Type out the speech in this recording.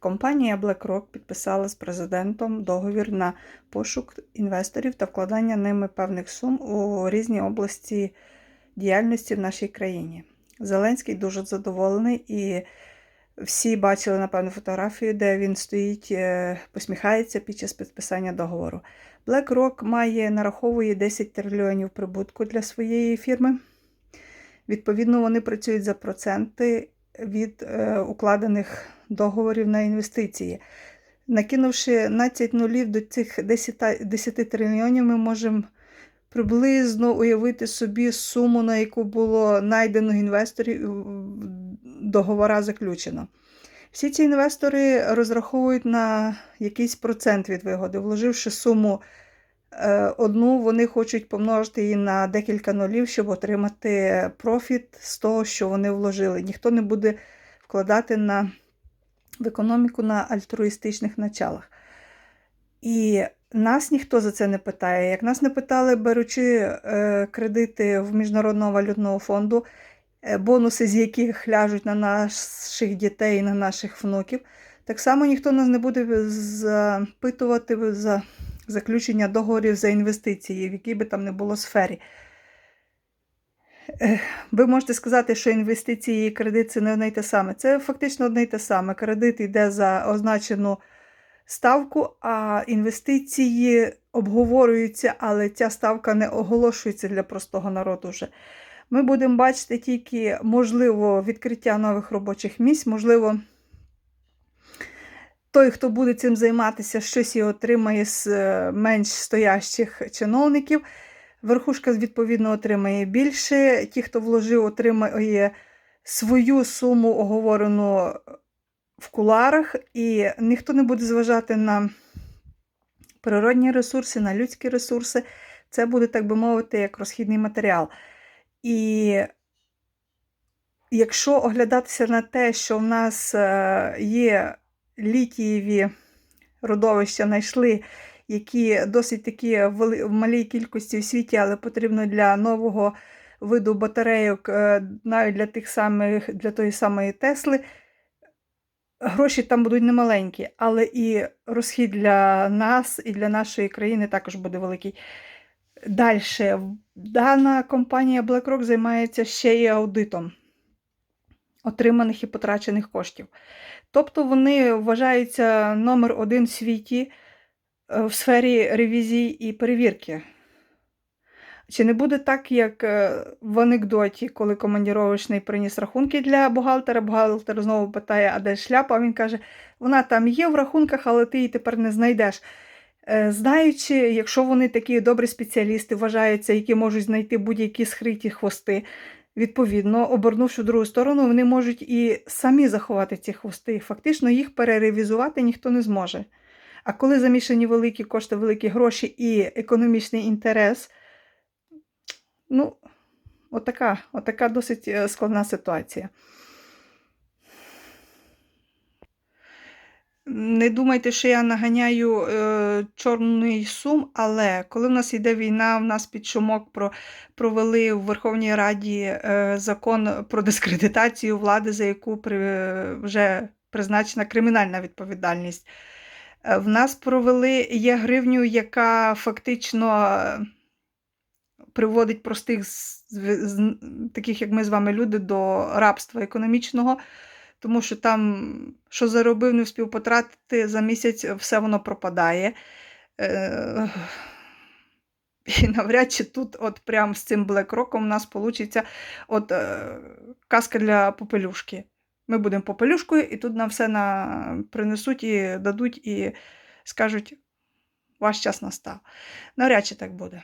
Компанія BlackRock підписала з президентом договір на пошук інвесторів та вкладання ними певних сум у різні області діяльності в нашій країні. Зеленський дуже задоволений і всі бачили, напевно, фотографію, де він стоїть, е, посміхається під час підписання договору. BlackRock має нараховує 10 трильйонів прибутку для своєї фірми. Відповідно, вони працюють за проценти від е, укладених договорів на інвестиції. Накинувши 12 нулів до цих 10, 10 трильйонів, ми можемо приблизно уявити собі суму, на яку було знайдено інвесторів, договора заключено. Всі ці інвестори розраховують на якийсь процент від вигоди. Вложивши суму одну, вони хочуть помножити її на декілька нулів, щоб отримати профіт з того, що вони вложили. Ніхто не буде вкладати на, в економіку на альтруїстичних началах. І нас ніхто за це не питає. Як нас не питали, беручи е, кредити в Міжнародного валютного фонду, е, бонуси з яких ляжуть на наших дітей і на наших внуків, так само ніхто нас не буде запитувати за заключення договорів за інвестиції, в якій би там не було сфері. Ви можете сказати, що інвестиції і кредит це не одне й те саме. Це фактично одне й те саме. Кредит йде за означену ставку, а інвестиції обговорюються, але ця ставка не оголошується для простого народу вже. Ми будемо бачити тільки, можливо, відкриття нових робочих місць, можливо, той, хто буде цим займатися, щось і отримає з е, менш стоящих чиновників. Верхушка, відповідно, отримає більше. Ті, хто вложив, отримає свою суму оговорену в куларах, і ніхто не буде зважати на природні ресурси, на людські ресурси. Це буде, так би мовити, як розхідний матеріал. І якщо оглядатися на те, що в нас е, є літієві родовища, знайшли, які досить такі в малій кількості в світі, але потрібно для нового виду батарейок, е, навіть для тих самих, для тої самої Тесли. Гроші там будуть немаленькі, але і розхід для нас і для нашої країни також буде великий. Далі, дана компанія BlackRock займається ще й аудитом отриманих і потрачених коштів. Тобто вони вважаються номер один в світі е, в сфері ревізії і перевірки. Чи не буде так, як е, в анекдоті, коли командіровочний приніс рахунки для бухгалтера, бухгалтер знову питає, а де шляпа? Він каже, вона там є в рахунках, але ти її тепер не знайдеш. Е, знаючи, якщо вони такі добрі спеціалісти вважаються, які можуть знайти будь-які скриті хвости, відповідно, обернувши другу сторону, вони можуть і самі заховати ці хвости. Фактично, їх переревізувати ніхто не зможе. А коли замішані великі кошти, великі гроші і економічний інтерес, ну, отака, отака досить е, складна ситуація. Не думайте, що я наганяю е, чорний сум, але коли в нас йде війна, в нас під шумок про, провели в Верховній Раді е, закон про дискредитацію влади, за яку при, вже призначена кримінальна відповідальність. Е, в нас провели є гривню, яка фактично е, приводить простих, з, з, таких як ми з вами люди, до рабства економічного тому що там, що заробив, не встиг потратити за місяць, все воно пропадає. Е, і навряд чи тут, от прям з цим BlackRock у нас вийде от, е, казка для попелюшки. Ми будемо попелюшкою, і тут нам все на... принесуть і дадуть, і скажуть, ваш час настав. Навряд чи так буде.